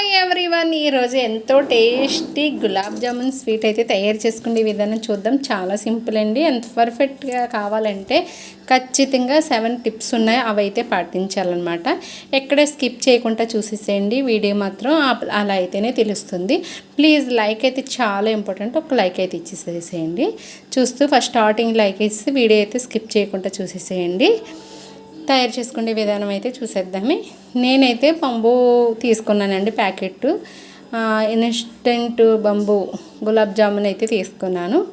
Hi everyone ఈరోజు ఎంతో tasty gulab jamun sweet అయితే తయారు చేసుకునే విధానం చూద్దాం. చాలా సింపుల్ అండి. ఎంత పర్ఫెక్ట్గా కావాలంటే ఖచ్చితంగా సెవెన్ టిప్స్ ఉన్నాయి. అవి అయితే పాటించాలన్నమాట. ఎక్కడ స్కిప్ చేయకుండా చూసేసేయండి. వీడియో మాత్రం అలా అయితేనే తెలుస్తుంది. ప్లీజ్ లైక్ అయితే చాలా ఇంపార్టెంట్ ఒక లైక్ అయితే ఇచ్చేసేసేయండి. చూస్తూ ఫస్ట్ స్టార్టింగ్ లైక్ ఇస్తే వీడియో అయితే స్కిప్ చేయకుండా చూసేసేయండి. తయారు చేసుకునే విధానం అయితే చూసేద్దామే. నేనైతే పంబు తీసుకున్నానండి ప్యాకెట్ ఇన్స్టెంట్ బంబు గులాబ్ జామున్ అయితే తీసుకున్నాను.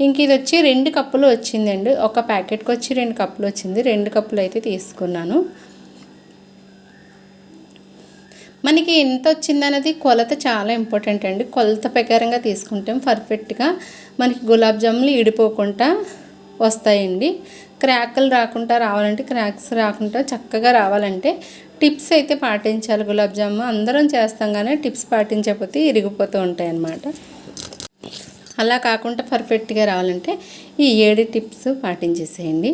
ఇంక ఇది వచ్చి రెండు కప్పులు వచ్చిందండి. ఒక ప్యాకెట్కి వచ్చి రెండు కప్పులు వచ్చింది. రెండు కప్పులు అయితే తీసుకున్నాను. మనకి ఎంత వచ్చిందనేది కొలత చాలా ఇంపార్టెంట్ అండి. కొలత ప్రకారంగా తీసుకుంటాం. పర్ఫెక్ట్గా మనకి గులాబ్ జాములు ఇడిపోకుండా వస్తాయండి. క్రాకులు రాకుండా రావాలంటే క్రాక్స్ రాకుండా చక్కగా రావాలంటే టిప్స్ అయితే పాటించాలి. గులాబ్ జాము అందరం చేస్తాం కానీ టిప్స్ పాటించకపోతే ఇరిగిపోతూ ఉంటాయి అన్నమాట. అలా కాకుండా పర్ఫెక్ట్గా రావాలంటే ఈ ఏడు టిప్స్ పాటించేసేయండి.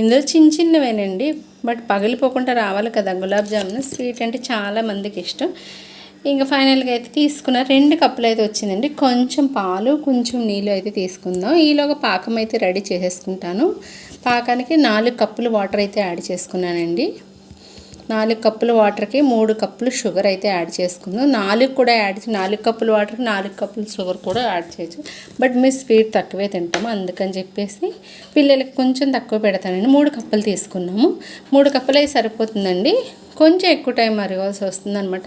ఇందులో చిన్న చిన్నవేనండి బట్ పగిలిపోకుండా రావాలి కదా. గులాబ్ జామున్ స్వీట్ అంటే చాలా మందికి ఇష్టం. ఇంకా ఫైనల్గా అయితే తీసుకున్న రెండు కప్పులు అయితే వచ్చిందండి. కొంచెం పాలు కొంచెం నీళ్ళు అయితే తీసుకుందాం. ఈలోగా పాకం అయితే రెడీ చేసేసుకుంటాను. పాకానికి నాలుగు కప్పులు వాటర్ అయితే యాడ్ చేసుకున్నానండి. నాలుగు కప్పుల వాటర్కి మూడు కప్పులు షుగర్ అయితే యాడ్ చేసుకుందాం. నాలుగు కూడా యాడ్ నాలుగు కప్పుల వాటర్కి నాలుగు కప్పులు షుగర్ కూడా యాడ్ చేయొచ్చు. బట్ మీ స్వీట్ తక్కువే తింటాము అందుకని చెప్పేసి పిల్లలకి కొంచెం తక్కువ పెడతానండి. మూడు కప్పులు తీసుకున్నాము. మూడు కప్పులు అయితే సరిపోతుందండి. కొంచెం ఎక్కువ టైం మరగాల్సి వస్తుందనమాట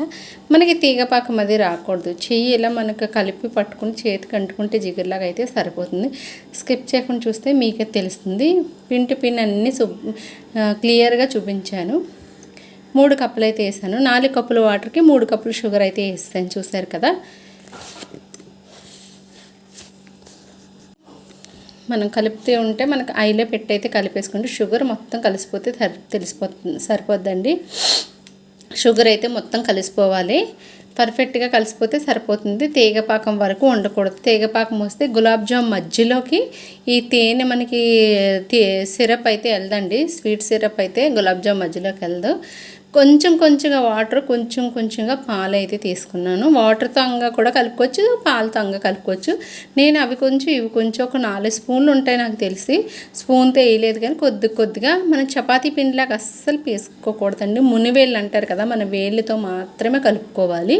మనకి తీగపాకం అది రాకూడదు. చెయ్యి ఇలా మనకు కలిపి పట్టుకుని చేతికి అంటుకుంటే జిగురులాగా అయితే సరిపోతుంది. స్కిప్ చేయకుండా చూస్తే మీకే తెలుస్తుంది. పిన్ టు పిన్ అన్నీ క్లియర్గా చూపించాను. మూడు కప్పులు అయితే వేసాను. నాలుగు కప్పులు వాటర్కి మూడు కప్పులు షుగర్ అయితే వేస్తాను చూసారు కదా? మనం కలుపుతూ ఉంటే మనకు ఐలో పెట్టయితే కలిపేసుకోండి కలిపేసుకుంటే షుగర్ మొత్తం కలిసిపోతే సరి తెలిసిపోతుంది సరిపోద్దండి. షుగర్ అయితే మొత్తం కలిసిపోవాలి. పర్ఫెక్ట్గా కలిసిపోతే సరిపోతుంది. తీగపాకం వరకు ఉండకూడదు తీగపాకం వస్తే గులాబ్ జామ్ మధ్యలోకి ఈ తేనె మనకి సిరప్ అయితే వెళ్దండి. స్వీట్ సిరప్ అయితే గులాబ్ జామ్ మధ్యలోకి వెళ్దు. కొంచెం కొంచెంగా వాటర్ కొంచెం కొంచెంగా పాలు అయితే తీసుకున్నాను వాటర్తో అంగా కూడా కలుపుకోవచ్చు పాలతో అంగా కలుపుకోవచ్చు. నేను అవి కొంచెం ఇవి కొంచెం ఒక నాలుగు స్పూన్లు ఉంటాయి నాకు తెలిసి. స్పూన్తో వేయలేదు కానీ కొద్ది కొద్దిగా మనం చపాతీ పిండిలాగా అస్సలు వేసుకోకూడదండి. మునివేళ్ళు అంటారు కదా మన వేళ్ళతో మాత్రమే కలుపుకోవాలి.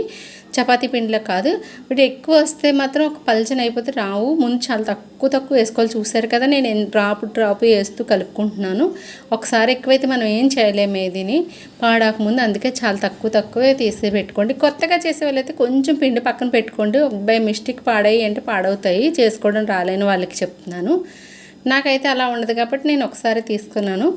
చపాతీ పిండిలో కాదు. బట్ ఎక్కువ వస్తే మాత్రం ఒక పలచన అయిపోతే రావు. ముందు చాలా తక్కువ తక్కువ వేసుకోవాలి. చూసారు కదా నేను డ్రాప్ డ్రాప్ వేస్తూ కలుపుకుంటున్నాను. ఒకసారి ఎక్కువైతే మనం ఏం చేయలేము ఏదిని. పాడకముందు అందుకే చాలా తక్కువ తక్కువే తీసి పెట్టుకోండి. కొత్తగా చేసే వాళ్ళైతే కొంచెం పిండి పక్కన పెట్టుకోండి. బై మిస్టేక్ పాడాయి అంటే పాడవుతాయి. చేసుకోవడం రాలేని వాళ్ళకి చెప్తున్నాను. నాకైతే అలా ఉండదు కాబట్టి నేను ఒకసారి తీసుకున్నాను.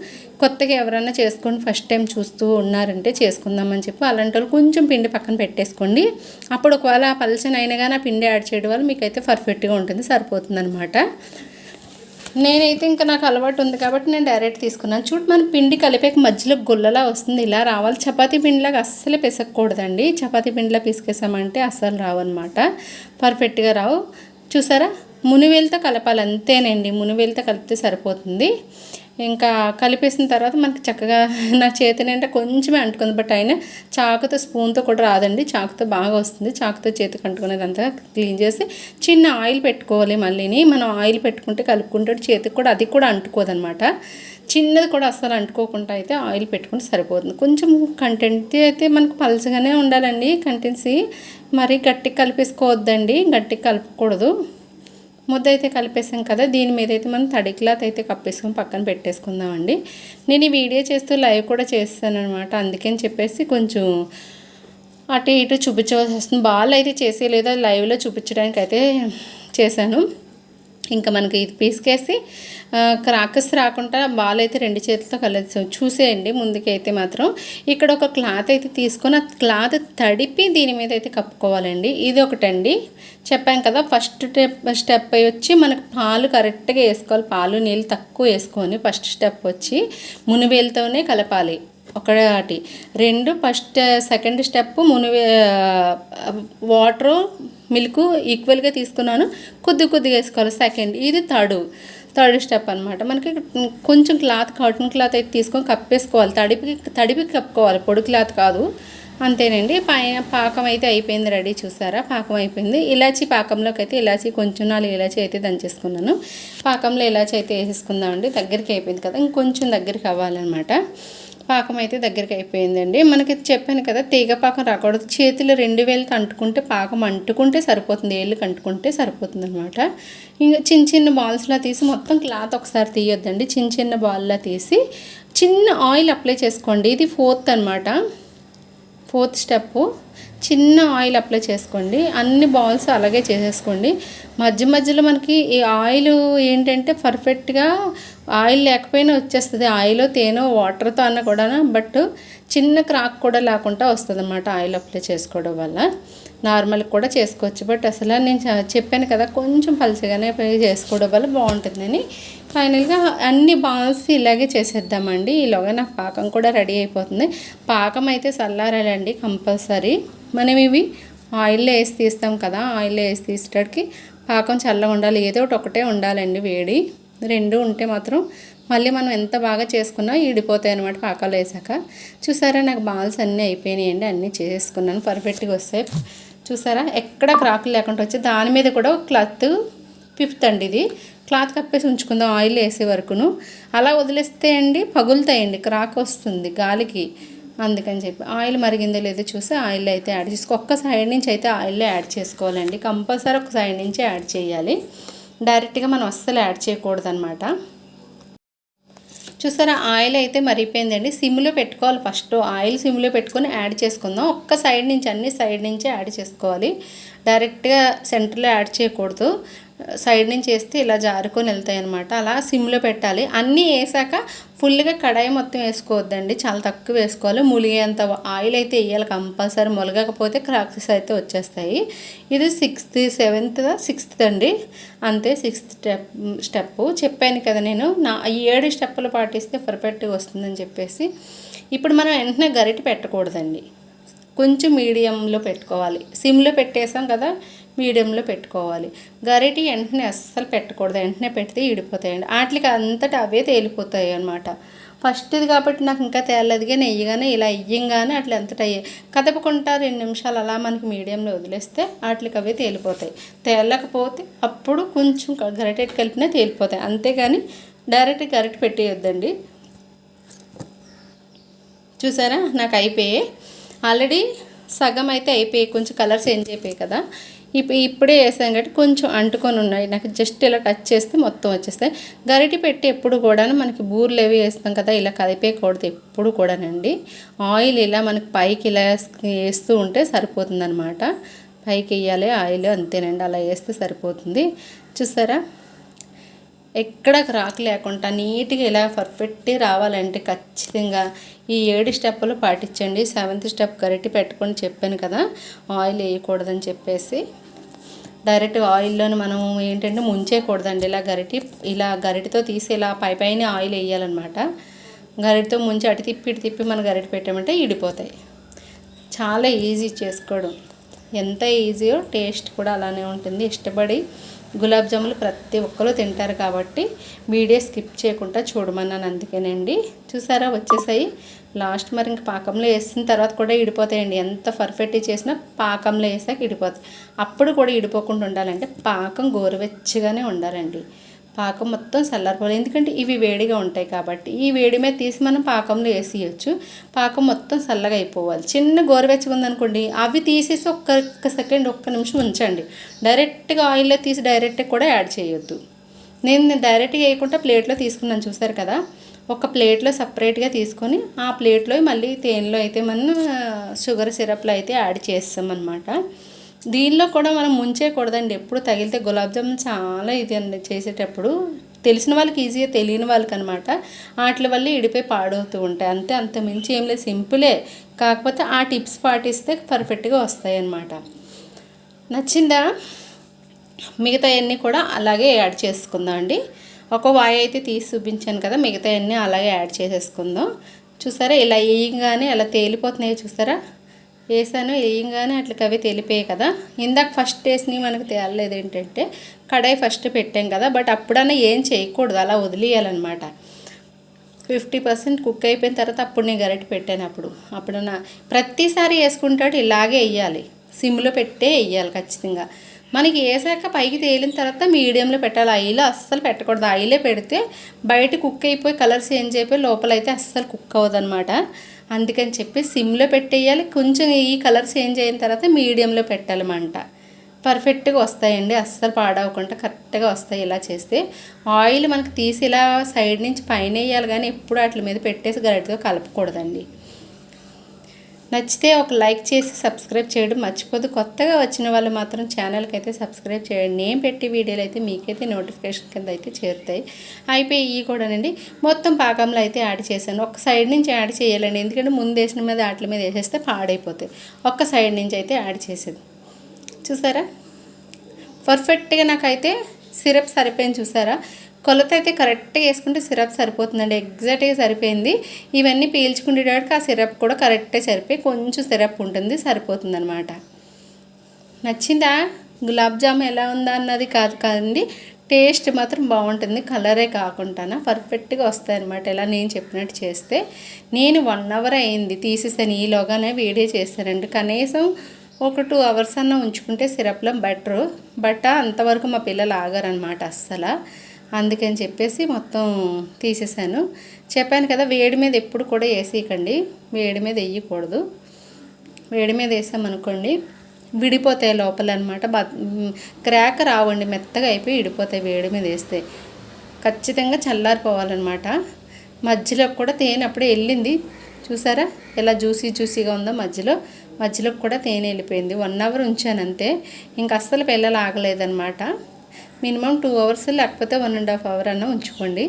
కొత్తగా ఎవరైనా చేసుకొని ఫస్ట్ టైం చూస్తూ ఉన్నారంటే చేసుకుందామని చెప్పి అలాంటి వాళ్ళు కొంచెం పిండి పక్కన పెట్టేసుకోండి. అప్పుడు ఒకవేళ ఆ పలచన అయినా కానీ ఆ పిండి యాడ్ చేయడం వల్ల మీకైతే పర్ఫెక్ట్గా ఉంటుంది సరిపోతుంది అనమాట నేనైతే ఇంకా నాకు అలవాటు ఉంది కాబట్టి నేను డైరెక్ట్ తీసుకున్నాను. చూడు మన పిండి కలిపాక మధ్యలో గుల్లలా వస్తుంది ఇలా రావాలి. చపాతీ పిండిలాగా అస్సలు పిసకూడదండి చపాతీ పిండిలా పిసికేసామంటే అస్సలు రావన్నమాట. పర్ఫెక్ట్గా రావు. చూసారా? మునివేలతో కలపాలి అంతేనండి మునివేలతో కలిపితే సరిపోతుంది. ఇంకా కలిపేసిన తర్వాత మనకి చక్కగా నా చేతి నిండా కొంచెమే అంటుకుంది. బట్ అయినా చాకుతో స్పూన్తో కూడా రాదండి. చాకుతో బాగా వస్తుంది. చాకుతో చేతికి అంటుకునేదంతా క్లీన్ చేసి చిన్న ఆయిల్ పెట్టుకోవాలి మళ్ళీని. మనం ఆయిల్ పెట్టుకుంటే కలుపుకుంటే చేతికి కూడా అది కూడా అంటుకోదనమాట. చిన్నది కూడా అస్సలు అంటుకోకుండా అయితే ఆయిల్ పెట్టుకుంటే సరిపోతుంది. కొంచెం కంటెంట్ అయితే మనకు పలచగానే ఉండాలండి. కంటెన్సీ మరీ గట్టి కలిపేసుకోవద్దండి. గట్టి కలపకూడదు. ముద్ద అయితే కలిపేసాం కదా దీని మీద అయితే మనం తడి క్లాత్ అయితే కప్పేసుకొని పక్కన పెట్టేసుకుందామండి. నేను ఈ వీడియో చేస్తూ లైవ్ కూడా చేస్తాను అనమాట అందుకని చెప్పేసి కొంచెం అటు ఇటు చూపించవలసి వస్తుంది బాల్ అయితే చేసేయలేదు లేదా లైవ్లో చూపించడానికి అయితే చేశాను. ఇంకా మనకి ఇది పీసుకేసి క్రాకర్స్ రాకుండా బాల్ అయితే రెండు చేతులతో కలిసి చూసేయండి ముందుకైతే మాత్రం. ఇక్కడ ఒక క్లాత్ అయితే తీసుకొని ఆ క్లాత్ తడిపి దీని మీద అయితే కప్పుకోవాలండి. ఇది ఒకటండి. చెప్పాం కదా ఫస్ట్ స్టెప్ స్టెప్ వచ్చి మనకు పాలు కరెక్ట్గా వేసుకోవాలి. పాలు నీళ్ళు తక్కువ వేసుకొని ఫస్ట్ స్టెప్ వచ్చి మునివేలతోనే కలపాలి. ఒకటి. రెండు ఫస్ట్ సెకండ్ స్టెప్ మునివే వాటరు మిల్క్ ఈక్వల్గా తీసుకున్నాను. కొద్ది కొద్దిగా వేసుకోవాలి. సెకండ్. ఇది థర్డ్ థర్డ్ స్టెప్ అనమాట మనకి కొంచెం క్లాత్ కాటన్ క్లాత్ అయితే తీసుకొని కప్పేసుకోవాలి. తడిపి తడిపి కప్పుకోవాలి. పొడి క్లాత్ కాదు. అంతేనండి. పైన పాకం అయితే అయిపోయింది. రెడీ చూసారా? పాకం అయిపోయింది. ఇలాచి పాకంలోకి అయితే ఇలాచి కొంచెం నాలుగు ఇలాచి అయితే దంచేసుకున్నాను. పాకంలో ఇలాచి అయితే వేసేసుకుందామండి. దగ్గరికి అయిపోయింది కదా. ఇంకొంచెం దగ్గరికి అవ్వాలన్నమాట. పాకం అయితే దగ్గరికి అయిపోయిందండి. మనకి చెప్పాను కదా తీగ పాకం రాకూడదు. చేతులు రెండు వేలకి అంటుకుంటే పాకం అంటుకుంటే సరిపోతుంది. ఏళ్ళకి అంటుకుంటే సరిపోతుంది అనమాట ఇంకా చిన్న చిన్న బాల్స్లా తీసి మొత్తం క్లాత్ ఒకసారి తీయొద్దండి. చిన్న చిన్న బాల్లా తీసి చిన్న ఆయిల్ అప్లై చేసుకోండి. ఇది ఫోర్త్ అనమాట ఫోర్త్ స్టెప్ చిన్న ఆయిల్ అప్లై చేసుకోండి. అన్ని బాల్స్ అలాగే చేసేసుకోండి. మధ్య మధ్యలో మనకి ఈ ఆయిల్ ఏంటంటే పర్ఫెక్ట్గా ఆయిల్ లేకపోయినా వచ్చేస్తుంది. ఆయిల్ తేనో వాటర్తో అన్న కూడా బట్ చిన్న క్రాక్ కూడా లేకుండా వస్తుంది అన్నమాట ఆయిల్ అప్లై చేసుకోవడం వల్ల. నార్మల్ కూడా చేసుకోవచ్చు. బట్ అసలు నేను చెప్పాను కదా కొంచెం పలచగానే చేసుకోవడం వల్ల బాగుంటుందని ఫైనల్గా అన్ని బాల్స్ ఇలాగే చేసేద్దామండి. ఈలోగా నాకు పాకం కూడా రెడీ అయిపోతుంది. పాకం అయితే చల్లారాలండి కంపల్సరీ. మనం ఇవి ఆయిల్లో వేసి తీస్తాం కదా ఆయిల్లో వేసి తీసేటడికి పాకం చల్లగా ఉండాలి. ఏదో ఒకటి ఒకటే ఉండాలండి వేడి. రెండు ఉంటే మాత్రం మళ్ళీ మనం ఎంత బాగా చేసుకున్నా ఈడిపోతాయి అనమాట పాకాలు వేసాక. చూసారా? నాకు బాల్స్ అన్నీ అయిపోయినాయి అండి అన్నీ చేసుకున్నాను. పర్ఫెక్ట్గా వస్తాయి. చూసారా? ఎక్కడ క్రాకులు లేకుండా వచ్చి దాని మీద కూడా ఒక క్లాత్ ఫిఫ్త్ అండి ఇది. క్లాత్ కప్పేసి ఉంచుకుందాం. ఆయిల్ వేసే వరకును. అలా వదిలేస్తే అండి పగులుతాయండి. క్రాక్ వస్తుంది గాలికి. అందుకని చెప్పి. ఆయిల్ మరిగిందో లేదో చూసి ఆయిల్ అయితే యాడ్ చేసుకో ఒక్క సైడ్ నుంచి అయితే ఆయిల్లో యాడ్ చేసుకోవాలండి. కంపల్సరీ ఒక సైడ్ నుంచి యాడ్ చేయాలి. డైరెక్ట్గా మనం అస్సలు యాడ్ చేయకూడదు అనమాట చూసారా ఆయిల్ అయితే మరిగిపోయిందండి. సిమ్లో పెట్టుకోవాలి ఫస్ట్. ఆయిల్ సిమ్లో పెట్టుకొని యాడ్ చేసుకుందాం. ఒక్క సైడ్ నుంచి అన్ని సైడ్ నుంచి యాడ్ చేసుకోవాలి. డైరెక్ట్గా సెంటర్లో యాడ్ చేయకూడదు. సైడ్ నుంచి వేస్తే ఇలా జారుకొని వెళ్తాయి అనమాట అలా సిమ్లో పెట్టాలి. అన్నీ వేసాక ఫుల్గా కడాయి మొత్తం వేసుకోవద్దండి. చాలా తక్కువ వేసుకోవాలి. ములిగేంత ఆయిల్ అయితే వేయాలి కంపల్సరీ. ములగకపోతే క్రాక్సెస్ అయితే వచ్చేస్తాయి. ఇది సిక్స్త్ సెవెంత్ సిక్స్త్ అండి అంతే సిక్స్త్ స్టెప్ స్టెప్ చెప్పాను కదా నేను నా ఈ ఏడు స్టెప్పులు పాటిస్తే పర్ఫెక్ట్గా వస్తుందని చెప్పేసి. ఇప్పుడు మనం వెంటనే గరిటె పెట్టకూడదండి. కొంచెం మీడియంలో పెట్టుకోవాలి. సిమ్లో పెట్టేసాం కదా మీడియంలో పెట్టుకోవాలి. గరిటి వెంటనే అస్సలు పెట్టకూడదు. వెంటనే పెడితే ఈడిపోతాయండి వాటికి అంతటా అవే తేలిపోతాయి అనమాట ఫస్ట్ ఇది కాబట్టి నాకు ఇంకా తేలదుగా నెయ్యిగానే ఇలా ఇయ్యంగానే అట్లా అంతటా అయ్యాయి. కదపకుండా రెండు నిమిషాలు అలా మనకి మీడియంలో వదిలేస్తే వాటికి అవే తేలిపోతాయి. తేలకపోతే అప్పుడు కొంచెం గరిటెట్ కలిపినా తేలిపోతాయి. అంతేగాని డైరెక్ట్ గరిటె పెట్టేయొద్దండి. చూసారా? నాకు అయిపోయాయి. ఆల్రెడీ సగం అయితే అయిపోయాయి. కొంచెం కలర్ చేంజ్ అయిపోయాయి కదా. ఇప్పుడు ఇప్పుడే వేసాం కాబట్టి కొంచెం అంటుకొని ఉన్నాయి నాకు జస్ట్ ఇలా టచ్ చేస్తే మొత్తం వచ్చేస్తాయి. గరిటి పెట్టి ఎప్పుడు కూడా మనకి బూర్లు అవి వేస్తాం కదా ఇలా కదిపేయకూడదు ఎప్పుడు కూడానండి. ఆయిల్ ఇలా మనకి పైకి ఇలా వేస్తూ ఉంటే సరిపోతుంది పైకి వేయాలి ఆయిల్ అంతేనండి. అలా వేస్తే సరిపోతుంది. చూసారా? ఎక్కడ క్రాక్ లేకుండా నీట్గా ఇలా పర్ఫెక్ట్ రావాలంటే ఖచ్చితంగా ఈ ఏడు స్టెప్పులు పాటించండి. సెవెంత్ స్టెప్ గరిటి పెట్టుకొని చెప్పాను కదా ఆయిల్ వేయకూడదని చెప్పేసి. డైరెక్ట్ ఆయిల్లోని మనం ఏంటంటే ముంచేయకూడదండి. ఇలా గరిటి ఇలా గరిటితో తీసి ఇలా పై పైన ఆయిల్ వేయాలన్నమాట. గరిటితో ముంచి అటు తిప్పి ఇటు తిప్పి మనం గరిటి పెట్టామంటే ఇడిపోతాయి. చాలా ఈజీ చేసుకోవడం. ఎంత ఈజీయో టేస్ట్ కూడా అలానే ఉంటుంది. ఇష్టపడి గులాబ్ జాములు ప్రతి ఒక్కరు తింటారు కాబట్టి వీడియో స్కిప్ చేయకుండా చూడమన్నాను అందుకేనండి. చూసారా? వచ్చేసాయి. లాస్ట్ మరి ఇంక పాకంలో వేసిన తర్వాత కూడా ఇడిపోతాయండి. ఎంత పర్ఫెక్ట్ చేసినా పాకంలో వేసాక ఇడిపోతాయి. అప్పుడు కూడా ఇడిపోకుండా ఉండాలంటే పాకం గోరువెచ్చగానే ఉండాలండి. పాకం మొత్తం చల్లారిపోవాలి. ఎందుకంటే ఇవి వేడిగా ఉంటాయి కాబట్టి ఈ వేడి మీద తీసి మనం పాకంలో వేసేయచ్చు. పాకం మొత్తం చల్లగా అయిపోవాలి. చిన్న గోరువెచ్చగా ఉందనుకోండి అవి తీసేసి ఒక్క సెకండ్ ఒక్క నిమిషం ఉంచండి. డైరెక్ట్గా ఆయిల్లో తీసి డైరెక్ట్గా కూడా యాడ్ చేయొద్దు. నేను డైరెక్ట్గా వేయకుండా ప్లేట్లో తీసుకున్నాను చూసారు కదా? ఒక ప్లేట్లో సపరేట్గా తీసుకొని ఆ ప్లేట్లో మళ్ళీ తేనెలో అయితే మనం షుగర్ సిరప్లో అయితే యాడ్ చేస్తాం అనమాట దీనిలో కూడా మనం ముంచేయకూడదండి. ఎప్పుడు తగిలితే గులాబ్ జామున్ చాలా ఇది అండి చేసేటప్పుడు. తెలిసిన వాళ్ళకి ఈజీగా తెలియని వాళ్ళకి అనమాట వాటి వల్ల ఇడిపోయి పాడవుతూ ఉంటాయి. అంతే అంత మించి ఏం లేదు. సింపులే. కాకపోతే ఆ టిప్స్ పాటిస్తే పర్ఫెక్ట్గా వస్తాయి అన్నమాట నచ్చిందా? మిగతా అన్నీ కూడా అలాగే యాడ్ చేసుకుందాం అండి. ఒక వాయి అయితే తీసి చూపించాను కదా మిగతా అన్నీ అలాగే యాడ్ చేసేసుకుందాం. చూసారా ఇలా వేయగానే అలా తేలిపోతున్నాయి చూసారా? వేసాను వేయంగానే అట్లకి అవి తెలిపాయి కదా. ఇందాక ఫస్ట్ వేసినవి మనకు తేలలేదు ఏంటంటే కడాయి ఫస్ట్ పెట్టాం కదా బట్ అప్పుడన్నా ఏం చేయకూడదు అలా వదిలేయాలన్నమాట. ఫిఫ్టీ పర్సెంట్ కుక్ అయిపోయిన తర్వాత అప్పుడు నేను గరిటె పెట్టాను అప్పుడు. అప్పుడు నా ప్రతిసారి వేసుకుంటాడు ఇలాగే వేయాలి. సిమ్లో పెట్టే వేయాలి ఖచ్చితంగా. మనకి వేసాక పైకి తేలిన తర్వాత మీడియంలో పెట్టాలి. ఆయిల్ అస్సలు పెట్టకూడదు. ఆయిలే పెడితే బయట కుక్ అయిపోయి కలర్ చేంజ్ అయిపోయి లోపల అయితే అస్సలు కుక్ అవ్వదన్నమాట. అందుకని చెప్పి సిమ్లో పెట్టేయాలి. కొంచెం ఈ కలర్ చేంజ్ అయిన తర్వాత మీడియంలో పెట్టాలన్నమాట. పర్ఫెక్ట్గా వస్తాయండి. అస్సలు పాడవకుండా కరెక్ట్గా వస్తాయి ఇలా చేస్తే. ఆయిల్ మనకు తీసి ఇలా సైడ్ నుంచి పైన వేయాలి కానీ ఎప్పుడు వాటి మీద పెట్టేసి గరిటతో కలపకూడదండి. నచ్చితే ఒక లైక్ చేసి సబ్స్క్రైబ్ చేయడం మర్చిపోదు. కొత్తగా వచ్చిన వాళ్ళు మాత్రం ఛానల్కి అయితే సబ్స్క్రైబ్ చేయండి. నేను పెట్టి వీడియోలు అయితే మీకైతే నోటిఫికేషన్ కింద అయితే చేరుతాయి. అయిపోయి ఇవి కూడానండి. మొత్తం పాకంలో అయితే యాడ్ చేశాను. ఒక సైడ్ నుంచి యాడ్ చేయాలండి. ఎందుకంటే ముందు వేసిన మీద వాటి మీద వేసేస్తే పాడైపోతాయి. ఒక్క సైడ్ నుంచి అయితే యాడ్ చేసేది చూసారా? పర్ఫెక్ట్గా నాకైతే సిరప్ సరిపోయింది. చూసారా? కొలత అయితే కరెక్ట్గా వేసుకుంటే సిరప్ సరిపోతుందండి. ఎగ్జాక్ట్గా సరిపోయింది. ఇవన్నీ పీల్చుకునేటప్పటికి ఆ సిరప్ కూడా కరెక్టే సరిపోయి కొంచెం సిరప్ ఉంటుంది సరిపోతుందనమాట నచ్చిందా? గులాబ్ జామ్ ఎలా ఉందా అన్నది కాదు కాదండి. టేస్ట్ మాత్రం బాగుంటుంది. కలరే కాకుండా పర్ఫెక్ట్గా వస్తాయి అనమాట ఇలా నేను చెప్పినట్టు చేస్తే. నేను వన్ అవర్ అయింది తీసేసాను. ఈలోగానే వీడియో చేశానండి కనీసం ఒక టూ అవర్స్ అన్న ఉంచుకుంటే సిరప్లో బెటరు. బట్ అంతవరకు మా పిల్లలు ఆగారనమాట అస్సలు. అందుకని చెప్పేసి మొత్తం తీసేసాను. చెప్పాను కదా వేడి మీద ఎప్పుడు కూడా వేసేయకండి. వేడి మీద వేయకూడదు. వేడి మీద వేసామనుకోండి విడిపోతాయి లోపల అనమాట బ క్రాక్ రావండి మెత్తగా అయిపోయి విడిపోతాయి వేడి మీద వేస్తే. ఖచ్చితంగా చల్లారిపోవాలన్నమాట. మధ్యలో కూడా తేనె అప్పుడే వెళ్ళింది. చూసారా? ఎలా జ్యూసీ జ్యూసీగా ఉందో మధ్యలో. మధ్యలో కూడా తేనె వెళ్ళిపోయింది. వన్ అవర్ ఉంచాను అంతే. ఇంక అస్సలు పిల్లలు ఆగలేదన్నమాట. మినిమం టూ అవర్స్ లేకపోతే వన్ అండ్ హాఫ్ అవర్ అన్న ఉంచుకోండి.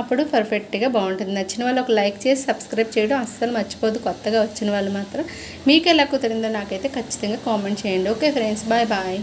అప్పుడు పర్ఫెక్ట్గా బాగుంటుంది. నచ్చిన వాళ్ళు ఒక లైక్ చేసి సబ్స్క్రైబ్ చేయడం అస్సలు మర్చిపోదు కొత్తగా వచ్చిన వాళ్ళు మాత్రం మీకు ఎలా కుదిరిందో నాకైతే ఖచ్చితంగా కామెంట్ చేయండి. Okay friends bye bye.